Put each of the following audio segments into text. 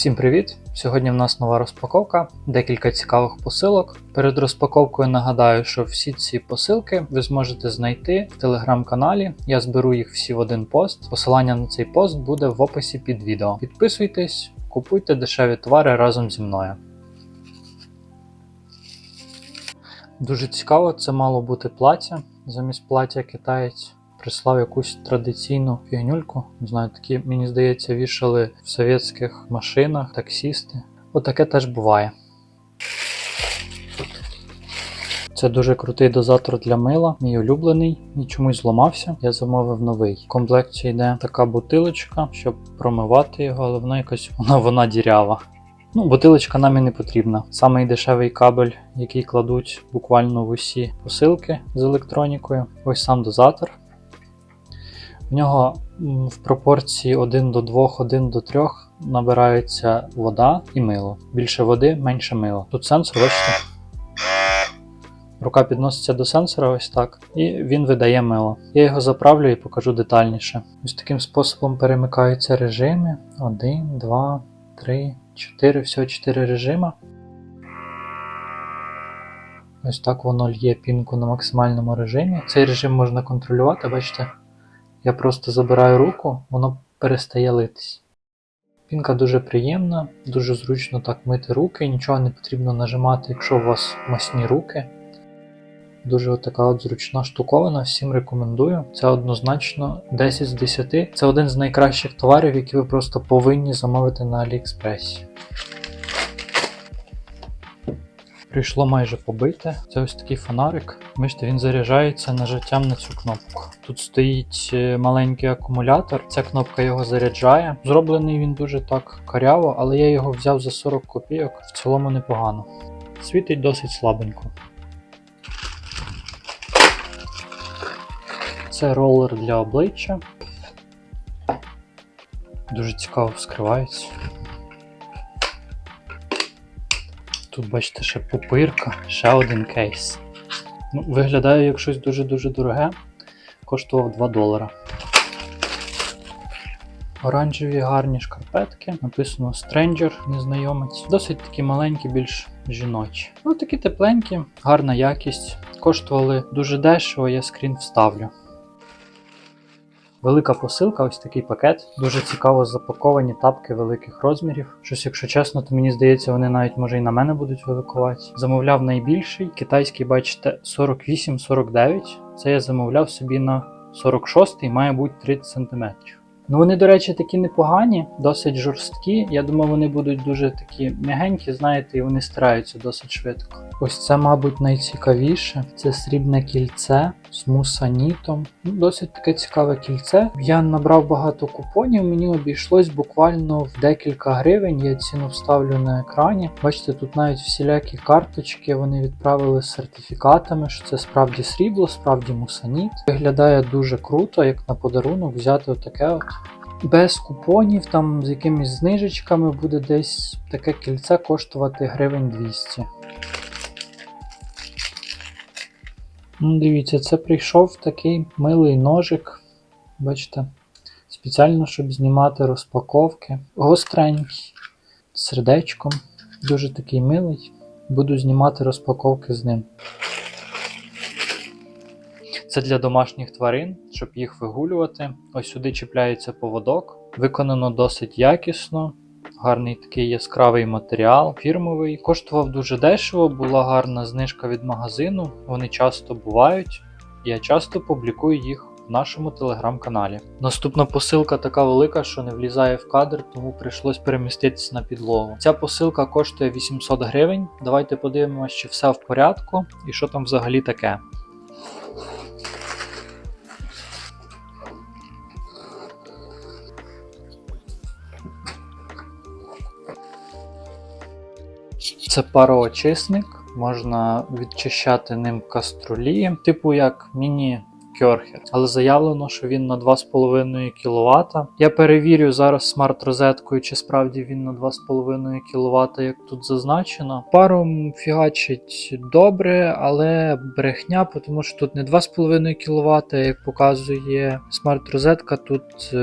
Всім привіт! Сьогодні в нас нова розпаковка, декілька цікавих посилок. Перед розпаковкою нагадаю, що всі ці посилки ви зможете знайти в телеграм-каналі. Я зберу їх всі в один пост. Посилання на цей пост буде в описі під відео. Підписуйтесь, купуйте дешеві товари разом зі мною. Дуже цікаво, це мало бути плаття. Замість плаття китаєць прислав якусь традиційну фігнюльку. Не знаю, такі, мені здається, вішали в совєтських машинах, таксісти. Отаке теж буває. Це дуже крутий дозатор для мила, мій улюблений, і чомусь зламався. Я замовив новий. В комплекті йде така бутилочка, щоб промивати його, але вона якась вона, вона дірява. Ну, бутилочка нам і не потрібна. Самий дешевий кабель, який кладуть буквально в усі посилки з електронікою. Ось сам дозатор. В нього в пропорції 1 до 2, 1 до 3 набирається вода і мило. Більше води, менше мила. Тут сенсор, бачите? Рука підноситься до сенсора ось так, і він видає мило. Я його заправлю і покажу детальніше. Ось таким способом перемикаються режими. 1, 2, 3, 4, всього 4 режима. Ось так воно лє пінку на максимальному режимі. Цей режим можна контролювати, бачите? Я просто забираю руку, воно перестає литись. Пінка дуже приємна, дуже зручно так мити руки, нічого не потрібно нажимати, якщо у вас масні руки. Дуже така от зручна штуковина, всім рекомендую. Це однозначно 10 з 10. Це один з найкращих товарів, які ви просто повинні замовити на Аліекспресі. Прийшло майже побите. Це ось такий фонарик. Бачите, він заряджається нажаттям на цю кнопку. Тут стоїть е, маленький акумулятор, ця кнопка його заряджає. Зроблений він дуже так каряво, але я його взяв за 40 копійок, в цілому непогано. Світить досить слабенько. Це ролер для обличчя. Дуже цікаво вскривається. Тут бачите ще пупирка, ще один кейс. Ну, виглядає як щось дуже-дуже дороге. Коштував 2 долара. Оранжеві гарні шкарпетки. Написано Stranger, незнайомець. Досить такі маленькі, більш жіночі. Ну, такі тепленькі, гарна якість. Коштували дуже дешево, я скрін вставлю. Велика посилка, ось такий пакет. Дуже цікаво запаковані тапки великих розмірів. Щось, якщо чесно, то мені здається, вони навіть може і на мене будуть великувати. Замовляв найбільший, китайський, бачите, 48-49. Це я замовляв собі на 46 і має бути 30 см. Ну вони, до речі, такі непогані, досить жорсткі. Я думаю, вони будуть дуже такі м'ягенькі, знаєте, і вони стираються досить швидко. Ось це, мабуть, найцікавіше. Це срібне кільце з мусанітом. Ну, досить таке цікаве кільце. Я набрав багато купонів, мені обійшлось буквально в декілька гривень. Я ціну вставлю на екрані. Бачите, тут навіть всілякі карточки вони відправили з сертифікатами, що це справді срібло, справді мусаніт. Виглядає дуже круто, як на подарунок взяти отаке от. Без купонів, там з якимись знижечками буде десь таке кільце коштувати гривень 200. Ну, дивіться, це прийшов такий милий ножик. Бачите, спеціально, щоб знімати розпаковки. Гостренький, з сердечком. Дуже такий милий. Буду знімати розпаковки з ним. Це для домашніх тварин, щоб їх вигулювати. Ось сюди чіпляється поводок. Виконано досить якісно. Гарний такий яскравий матеріал, фірмовий. Коштував дуже дешево, була гарна знижка від магазину. Вони часто бувають. Я часто публікую їх в нашому телеграм-каналі. Наступна посилка така велика, що не влізає в кадр, тому прийшлось переміститися на підлогу. Ця посилка коштує 800 гривень. Давайте подивимося, чи все в порядку і що там взагалі таке. Це пароочисник, можна відчищати ним каструлі, типу як міні-кьорхер. Але заявлено, що він на 2,5 кВт. Я перевірю зараз смарт-розеткою, чи справді він на 2,5 кВт, як тут зазначено. Паром фігачить добре, але брехня, тому що тут не 2,5 кВт, як показує смарт-розетка, тут.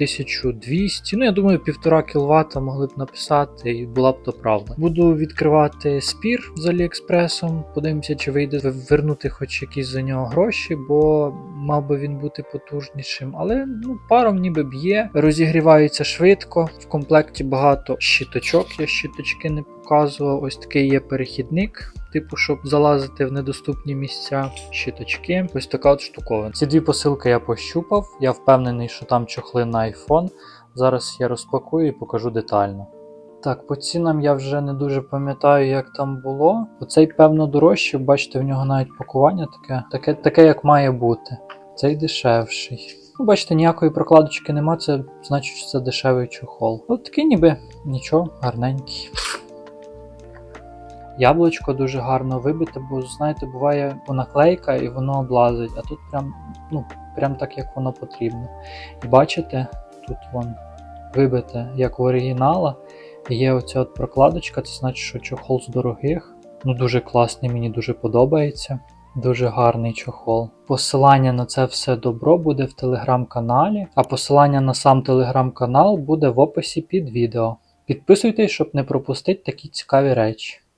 Е, 1200. Ну, я думаю, півтора кВт могли б написати, і була б то правда. Буду відкривати спір з Аліекспресом. Подивимося, чи вийде вернути хоч якісь за нього гроші, бо мав би він бути потужнішим. Але ну, паром ніби б'є, розігрівається швидко. В комплекті багато щиточок. Я щиточки не показував. Ось такий є перехідник. Типу, щоб залазити в недоступні місця, щиточки, ось така от штуковина. Ці дві посилки я пощупав. Я впевнений, що там чохли на iPhone. Зараз я розпакую і покажу детально. Так, по цінам я вже не дуже пам'ятаю, як там було. Оцей, певно, дорожче, бачите, в нього навіть пакування таке, таке, таке як має бути. Цей дешевший. Ну, бачите, ніякої прокладочки нема, це значить, що це дешевий чохол. От такий ніби нічого, гарненький. Яблучко дуже гарно вибите, бо знаєте, буває наклейка і воно облазить, а тут прям, ну, прям так, як воно потрібно. І бачите, тут вон вибите, як в оригінала. Є оця от прокладочка, це значить, що чохол з дорогих. Ну, дуже класний, мені дуже подобається. Дуже гарний чохол. Посилання на це все добро буде в телеграм-каналі, а посилання на сам телеграм-канал буде в описі під відео. Підписуйтесь, щоб не пропустити такі цікаві речі.